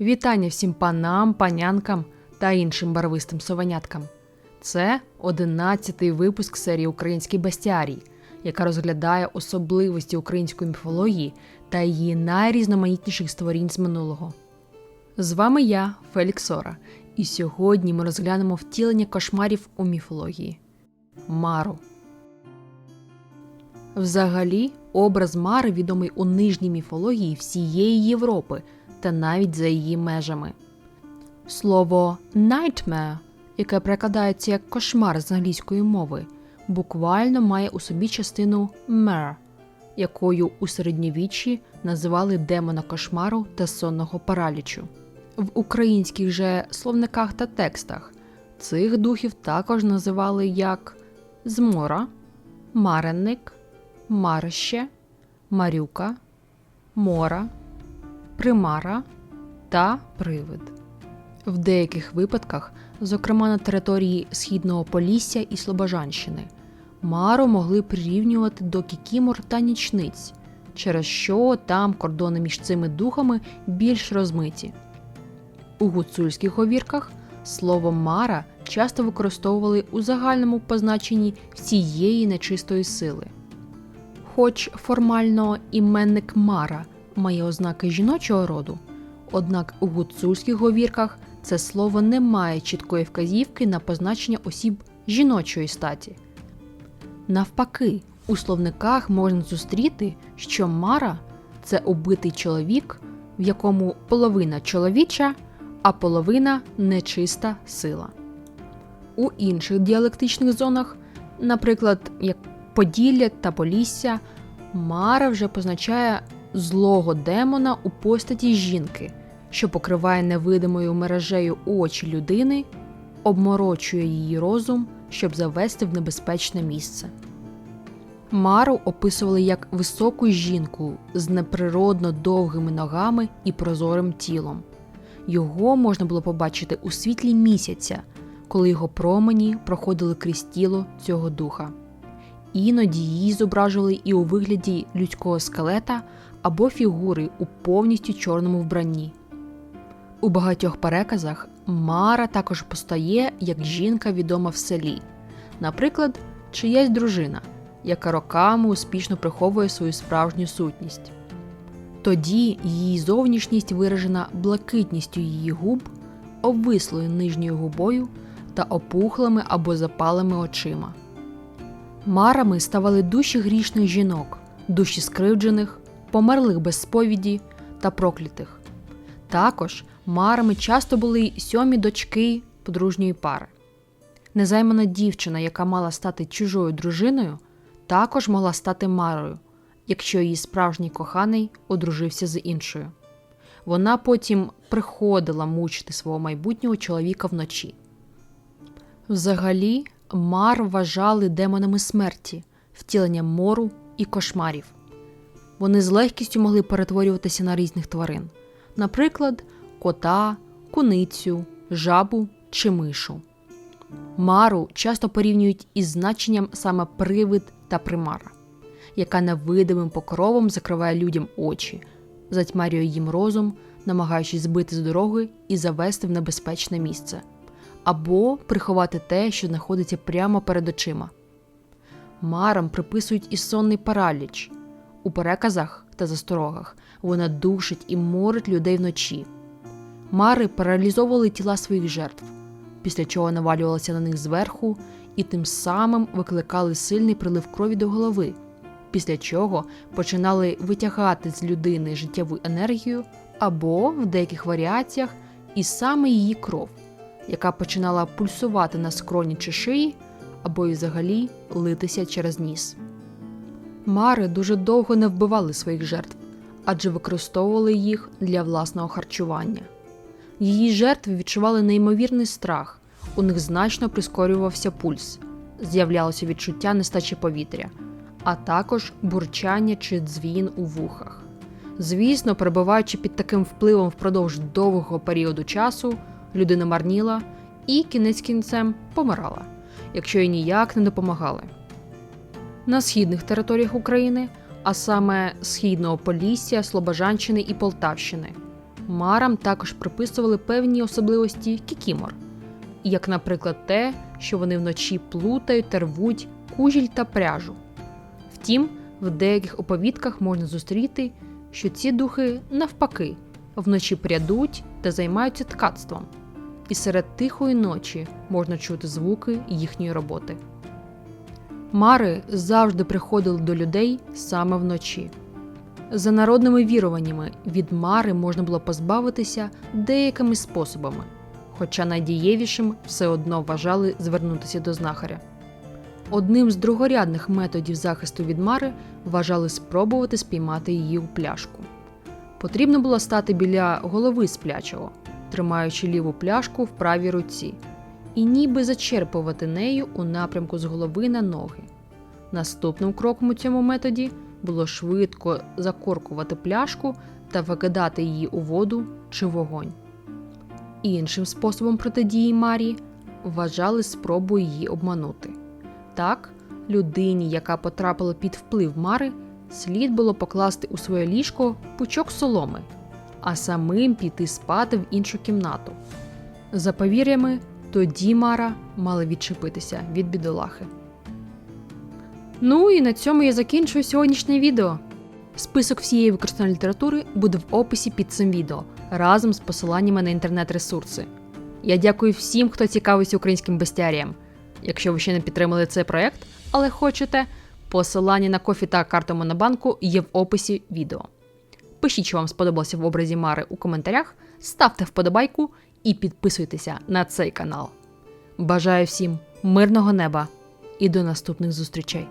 Вітання всім панам, панянкам та іншим барвистим совеняткам. Це одинадцятий випуск серії Український бестіарій, яка розглядає особливості української міфології та її найрізноманітніших створінь з минулого. З вами я, Фелікс Сора, і сьогодні ми розглянемо втілення кошмарів у міфології Мару. Взагалі, образ Мари відомий у нижній міфології всієї Європи та навіть за її межами. Слово nightmare, яке перекладається як кошмар з англійської мови, буквально має у собі частину mare, якою у середньовіччі називали демона кошмару та сонного паралічу. В українських же словниках та текстах цих духів також називали як змора, маренник, марище, марюка, мора, примара та привид. В деяких випадках, зокрема на території Східного Полісся і Слобожанщини, Мару могли прирівнювати до кікімор та нічниць, через що там кордони між цими духами більш розмиті. У гуцульських говірках слово Мара часто використовували у загальному позначенні всієї нечистої сили. Хоч формально іменник Мара має ознаки жіночого роду, однак у гуцульських говірках це слово не має чіткої вказівки на позначення осіб жіночої статі. Навпаки, у словниках можна зустріти, що Мара це убитий чоловік, в якому половина чоловіча, а половина нечиста сила. У інших діалектичних зонах, наприклад, як Поділля та Полісся, Мара вже позначає злого демона у постаті жінки, що покриває невидимою мережею очі людини, обморочує її розум, щоб завести в небезпечне місце. Мару описували як високу жінку з неприродно довгими ногами і прозорим тілом. Його можна було побачити у світлі місяця, коли його промені проходили крізь тіло цього духа. Іноді її зображували і у вигляді людського скелета або фігури у повністю чорному вбранні. У багатьох переказах Мара також постає як жінка відома в селі, наприклад, чиясь дружина, яка роками успішно приховує свою справжню сутність. Тоді її зовнішність виражена блакитністю її губ, обвислою нижньою губою та опухлими або запалими очима. Марами ставали душі грішних жінок, душі скривджених, померлих без сповіді та проклятих. Також марами часто були й сьомі дочки подружньої пари. Незаймана дівчина, яка мала стати чужою дружиною, також могла стати марою, якщо її справжній коханий одружився з іншою. Вона потім приходила мучити свого майбутнього чоловіка вночі. Взагалі, Мар вважали демонами смерті, втіленням мору і кошмарів. Вони з легкістю могли перетворюватися на різних тварин, наприклад, кота, куницю, жабу чи мишу. Мару часто порівнюють із значенням саме привид та примара, яка невидимим покровом закриває людям очі, затьмарює їм розум, намагаючись збити з дороги і завести в небезпечне місце або приховати те, що знаходиться прямо перед очима. Марам приписують і сонний параліч. У переказах та засторогах вона душить і морить людей вночі. Мари паралізовували тіла своїх жертв, після чого навалювалися на них зверху і тим самим викликали сильний прилив крові до голови, після чого починали витягати з людини життєву енергію або в деяких варіаціях і саме її кров яка починала пульсувати на скроні чи шиї, або й взагалі литися через ніс. Мари дуже довго не вбивали своїх жертв, адже використовували їх для власного харчування. Її жертви відчували неймовірний страх, у них значно прискорювався пульс, з'являлося відчуття нестачі повітря, а також бурчання чи дзвін у вухах. Звісно, перебуваючи під таким впливом впродовж довгого періоду часу, людина марніла і кінець кінцем помирала, якщо їй ніяк не допомагали. На східних територіях України, а саме східного Полісся, Слобожанщини і Полтавщини, Марам також приписували певні особливості кікімор, як, наприклад, те, що вони вночі плутають та рвуть кужіль та пряжу. Втім, в деяких оповідках можна зустріти, що ці духи, навпаки, вночі прядуть та займаються ткацтвом, і серед тихої ночі можна чути звуки їхньої роботи. Мари завжди приходили до людей саме вночі. За народними віруваннями від мари можна було позбавитися деякими способами, хоча найдієвішим все одно вважали звернутися до знахаря. Одним з другорядних методів захисту від мари вважали спробувати спіймати її у пляшку. Потрібно було стати біля голови сплячого, тримаючи ліву пляшку в правій руці, і ніби зачерпувати нею у напрямку з голови на ноги. Наступним кроком у цьому методі було швидко закоркувати пляшку та викидати її у воду чи вогонь. Іншим способом протидії Марії вважали спробу її обманути. Так, людині, яка потрапила під вплив Мари, слід було покласти у своє ліжко пучок соломи, а самим піти спати в іншу кімнату. За повір'ями, тоді Мара мала відчепитися від бідолахи. Ну і на цьому я закінчую сьогоднішнє відео. Список всієї використаної літератури буде в описі під цим відео разом з посиланнями на інтернет-ресурси. Я дякую всім, хто цікавиться українським бестіарієм. Якщо ви ще не підтримали цей проект, але хочете, посилання на кофі та карту Монобанку є в описі відео. Пишіть, що вам сподобалося в образі Мари у коментарях, ставте вподобайку і підписуйтеся на цей канал. Бажаю всім мирного неба і до наступних зустрічей!